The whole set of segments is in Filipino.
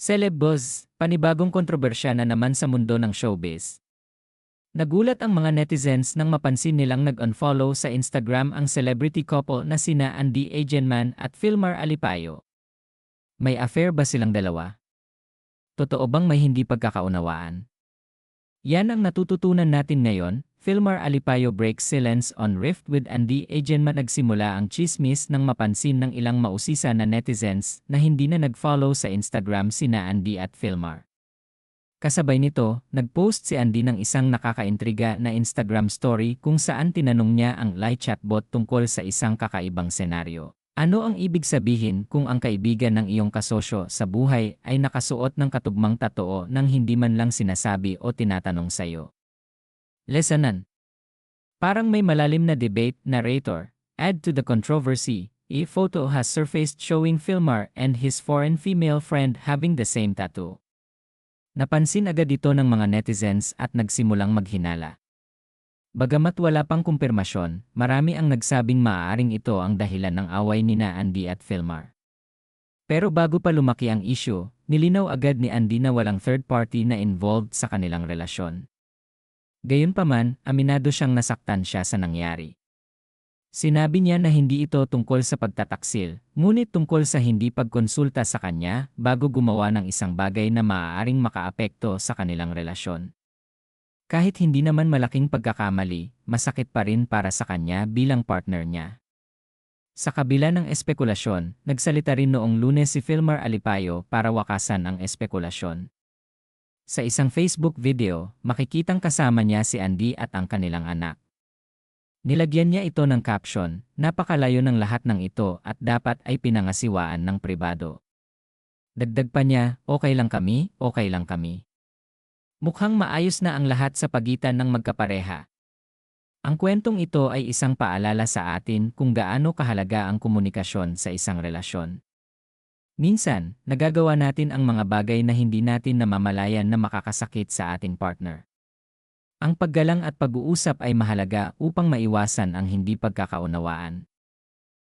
Celeb buzz, panibagong kontrobersya na naman sa mundo ng showbiz. Nagulat ang mga netizens nang mapansin nilang nag-unfollow sa Instagram ang celebrity couple na sina Andy Agenman at Filmar Alipayo. May affair ba silang dalawa? Totoo bang may hindi pagkakaunawaan? Yan ang natututunan natin ngayon, Filmar Alipayo breaks silence on rift with Andy Agenman nagsimula ang chismis nang mapansin ng ilang mausisa na netizens na hindi na nag-follow sa Instagram sina Andy at Filmar. Kasabay nito, nag-post si Andy ng isang nakakaintriga na Instagram story kung saan tinanong niya ang live chatbot tungkol sa isang kakaibang senaryo. Ano ang ibig sabihin kung ang kaibigan ng iyong kasosyo sa buhay ay nakasuot ng katugmang tatoo nang hindi man lang sinasabi o tinatanong sa iyo? Lesanan. Parang may malalim na debate, narrator. Add to the controversy, a photo has surfaced showing Filmar and his foreign female friend having the same tattoo. Napansin agad ito ng mga netizens at nagsimulang maghinala. Bagamat wala pang kumpirmasyon, marami ang nagsabing maaaring ito ang dahilan ng away ni na Andy at Filmar. Pero bago pa lumaki ang issue, nilinaw agad ni Andy na walang third party na involved sa kanilang relasyon. Gayunpaman, aminado siyang nasaktan siya sa nangyari. Sinabi niya na hindi ito tungkol sa pagtataksil, ngunit tungkol sa hindi pagkonsulta sa kanya bago gumawa ng isang bagay na maaaring makaapekto sa kanilang relasyon. Kahit hindi naman malaking pagkakamali, masakit pa rin para sa kanya bilang partner niya. Sa kabila ng espekulasyon, nagsalita rin noong lunes si Filmar Alipayo para wakasan ang espekulasyon. Sa isang Facebook video, makikitang kasama niya si Andy at ang kanilang anak. Nilagyan niya ito ng caption, napakalayo ng lahat ng ito at dapat ay pinangasiwaan ng pribado. Dagdag pa niya, okay lang kami, okay lang kami. Mukhang maayos na ang lahat sa pagitan ng magkapareha. Ang kwentong ito ay isang paalala sa atin kung gaano kahalaga ang komunikasyon sa isang relasyon. Minsan, nagagawa natin ang mga bagay na hindi natin namamalayan na makakasakit sa ating partner. Ang paggalang at pag-uusap ay mahalaga upang maiwasan ang hindi pagkakaunawaan.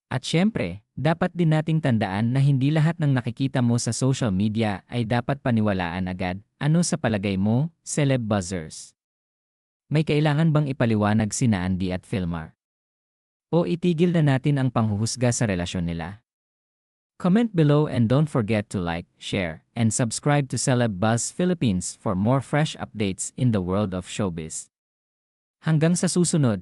At syempre, dapat din nating tandaan na hindi lahat ng nakikita mo sa social media ay dapat paniwalaan agad. Ano sa palagay mo, celeb buzzers? May kailangan bang ipaliwanag sina Andy at Filmar? O itigil na natin ang panghuhusga sa relasyon nila? Comment below and don't forget to like, share, and subscribe to Celeb Buzz Philippines for more fresh updates in the world of showbiz. Hanggang sa susunod,